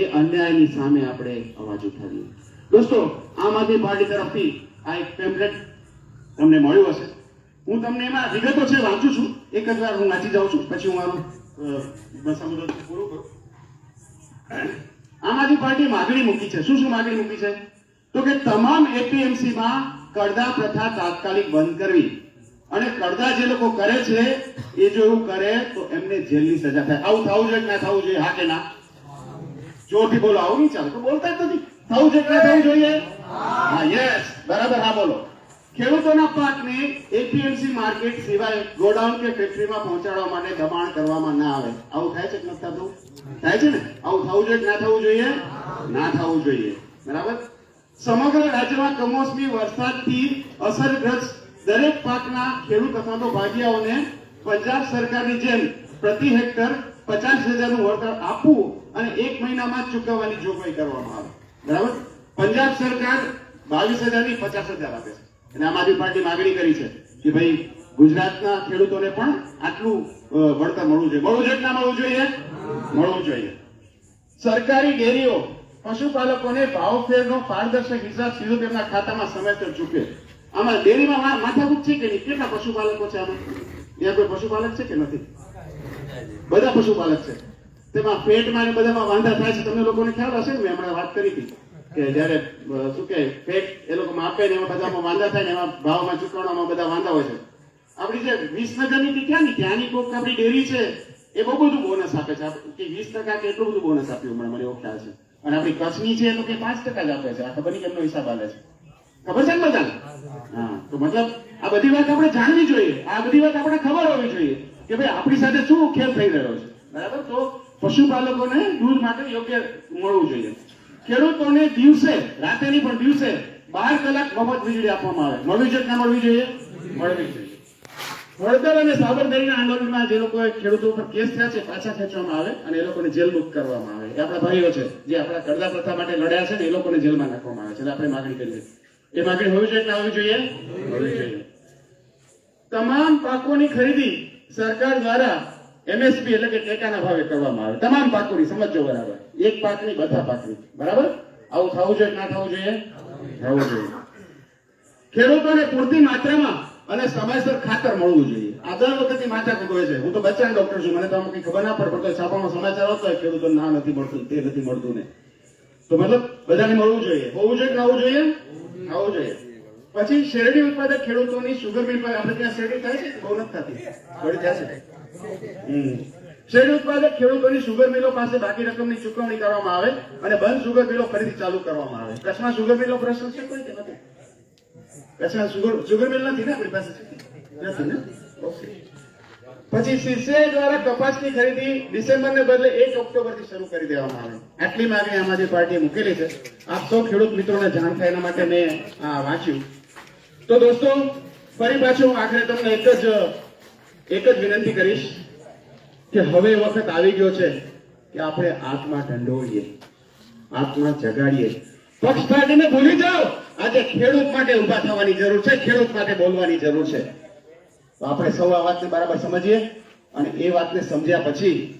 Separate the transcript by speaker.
Speaker 1: એ અન્યાયની સામે આપણે અવાજ ઉઠાવીએ. દોસ્તો, આમ આદમી પાર્ટી તરફથી આ એક પેમ્પલેટ તમને મળ્યું હશે. હું તમને એમાં વિગતો છે વાંચું છું. એક જ વાર હું વાંચી જાઉં છું. પછી હું મારું પૂરું કરું. આમ આદમી પાર્ટી માગણી મૂકી છે. શું શું માગણી મૂકી છે? તો કે તમામ એપીએમસીમાં કડદા પ્રથા તાત્કાલિક બંધ કરવી. અને કડદા જે લોકો કરે છે, એ જો એવું કરે, તો એમને જેલની સજા થાય. આવું થવું જોઈએ કે ના થવું જોઈએ? હા કે ના? જોરથી બોલો. આવું નહીં ચાલે. તો બોલતા જ નથી. થવું ના થવું જોઈએ. હા યસ બરાબર, હા, બોલો. ખેડૂતોના પાકને એપીએમસી માર્કેટ સિવાય ગોડાઉન કે ફેક્ટરીમાં પહોંચાડવા માટે દબાણ કરવામાં ના આવે. આવું થાય છે કે નથી થતું? થાય છે ને? આવું થવું જોઈએ ના થવું જોઈએ? ના થવું જોઈએ. બરાબર? સમગ્ર રાજ્યમાં કમોસમી વરસાદથી અસરગ્રસ્ત દરેક પાકના ખેડૂત અથવા તો ભાગીયાઓને પંજાબ સરકારની જેમ પ્રતિ હેક્ટર પચાસ હજારનું વળતર આપવું અને એક મહિનામાં ચૂકવવાની જોગવાઈ કરવામાં આવે. બરાબર? પંજાબ સરકાર બાવીસ હજારની પચાસ હજાર આપે છે. અને આમ આદમી પાર્ટી માગણી કરી છે કે ભાઈ ગુજરાતના ખેડૂતોને પણ આટલું વળતર મળવું જોઈએ. મળવું જોઈએ ના મળવું જોઈએ? મળવું જોઈએ. સરકારી ડેરીઓ પશુપાલકોને ભાવફેરનો પારદર્શક હિસાબ સીધો તેમના ખાતામાં સમયસર ચૂકે. આમાં ડેરીમાં માથાકૂટ છે કે નહીં? કેટલા પશુપાલકો છે આમાં? ત્યાં કોઈ પશુપાલક છે કે નથી? બધા પશુપાલક છે. તેમાં પેટમાં ને બધામાં વાંધા થાય છે. તમને લોકોને ખ્યાલ હશે ને, મેં હમણાં વાત કરી હતી કે જ્યારે શું કે પેટ એ લોકો આપે ને એમાં બધામાં વાંધા થાય ને એમાં ભાવમાં ચૂકવણામાં બધા વાંધા હોય છે. આપણી જે વિસનગરની કે ક્યાં ની, ત્યાંની કોક આપણી ડેરી છે, એ બહુ બધું બોનસ આપે છે. કે વીસ ટકા કે એટલું બધું બોનસ આપ્યું હમણાં મને એવો ખ્યાલ છે. અને આપણી કચ્છની છે એ તો કે પાંચ ટકા જ આપે છે. આ ખબર નહીં કેમનો હિસાબ આવે છે. ખબર છે ને બધાને? હા, તો મતલબ આ બધી વાત આપણે જાણવી જોઈએ. આ બધી વાત આપણે ખબર હોવી જોઈએ. કે ભાઈ, આપણી સાથે શું ખેલ થઈ રહ્યો છે? બરાબર? તો પશુપાલકોને દૂધ માટે યોગ્ય મળવું જોઈએ. ખેડૂતોને દિવસે રાતે નહીં પણ દિવસે બાર કલાક મફત વીજળી આપવામાં આવે. મળવી કે ના જોઈએ? મળવી જોઈએ. વડોદરા અને સાબરદરીના આંદોલનમાં જે લોકો ખેડૂતો ઉપર કેસ થયા છે, પાછા ખેંચવામાં આવે અને એ લોકોને જેલ મુક્ત કરવામાં આવે. એ આપણા ભાઈઓ છે, જે આપણા કરદા પ્રથા માટે લડ્યા છે ને, એ લોકોને જેલમાં નાખવામાં આવે છે. આપણે માગણી કરીએ. એ માગણી હોવી જોઈએ ના હોવી જોઈએ? હોવી જોઈએ. તમામ પાકોની ખરીદી સરકાર દ્વારા એમએસપી એટલે કે ટેકાના ભાવે કરવામાં આવે. તમામ પાકોની સમજો બરાબર. એક પાકની, બધા પાકની. બરાબર? આવું થવું જોઈએ ના થવું જોઈએ? થવું જોઈએ. ખેડૂતોને પૂરતી માત્રામાં અને સમયસર ખાતર મળવું જોઈએ. આ દર વખતે માથા હોય છે. હું તો બચ્ચાનો ડોક્ટર છું. મને તો આમાં કઈ ખબર ના પડે, પણ છાપામાં સમાચાર આવતો હોય ખેડૂતો ના નથી મળતું, તે નથી મળતું ને. તો મતલબ બધાને મળવું જોઈએ. હોવું જોઈએ કે ના જોઈએ? આવવું જોઈએ. પછી શેરડી ઉત્પાદક ખેડૂતોની સુગર મિલ પર આપણે ત્યાં શેરડી થાય છે? બહુ થતી. થોડી છે. શેરડી ઉત્પાદક ખેડૂતોની સુગર મિલો પાસે બાકી રકમની ચૂકવણી કરવામાં આવે અને બંધ સુગર મિલો ફરીથી ચાલુ કરવામાં આવે. કચ્છમાં સુગર મિલો પ્રશ્ન છે કોઈ કે નથી? કચ્છમાં સુગર સુગર મિલ નથી ને આપણી પાસે? નથી ને? ઓકે. પછી સીસીઆઈ દ્વારા કપાસની ખરીદી ડિસેમ્બર ને બદલે એક ઓક્ટોબરથી શરૂ કરી દેવામાં આવે. આટલી માગણી આમ આદમી પાર્ટીએ મૂકેલી છે. આપ સૌ ખેડૂત મિત્રોને જાણ થાય એના માટે મેં વાંચ્યું. તો દોસ્તો, ફરી પાછું હું આખરે તમને એક જ એક જ વિનંતી કરીશ કે હવે વખત આવી ગયો છે કે આપણે આત્મા ઢંઢોળીએ, આત્મા જગાડીએ. પક્ષ પાર્ટીને ભૂલી જાઓ! આજે ખેડૂત માટે ઊભા થવાની જરૂર છે, ખેડૂત માટે બોલવાની જરૂર છે. તો આપણે સૌ આ વાતને બરાબર સમજીએ અને એ વાતને સમજ્યા પછી